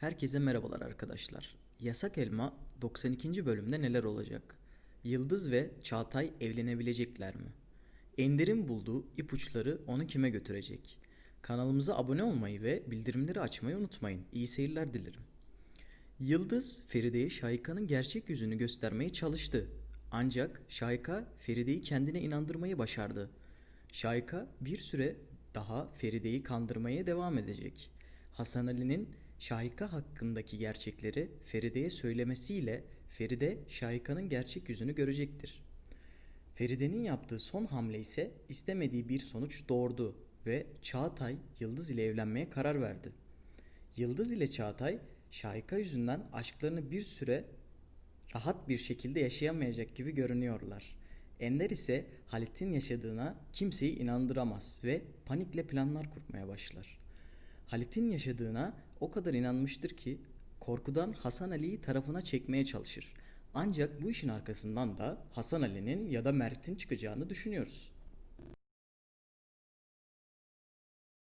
Herkese merhabalar arkadaşlar. Yasak Elma 92. bölümde neler olacak? Yıldız ve Çağatay evlenebilecekler mi? Ender'in bulduğu ipuçları onu kime götürecek? Kanalımıza abone olmayı ve bildirimleri açmayı unutmayın. İyi seyirler dilerim. Yıldız Feride'ye Şahika'nın gerçek yüzünü göstermeye çalıştı. Ancak Şahika Feride'yi kendine inandırmayı başardı. Şahika bir süre daha Feride'yi kandırmaya devam edecek. Hasan Ali'nin Şahika hakkındaki gerçekleri Feride'ye söylemesiyle Feride Şahika'nın gerçek yüzünü görecektir. Feride'nin yaptığı son hamle ise istemediği bir sonuç doğurdu ve Çağatay Yıldız ile evlenmeye karar verdi. Yıldız ile Çağatay Şahika yüzünden aşklarını bir süre rahat bir şekilde yaşayamayacak gibi görünüyorlar. Ender ise Halit'in yaşadığına kimseyi inandıramaz ve panikle planlar kurmaya başlar. Halit'in yaşadığına o kadar inanmıştır ki korkudan Hasan Ali'yi tarafına çekmeye çalışır. Ancak bu işin arkasından da Hasan Ali'nin ya da Mert'in çıkacağını düşünüyoruz.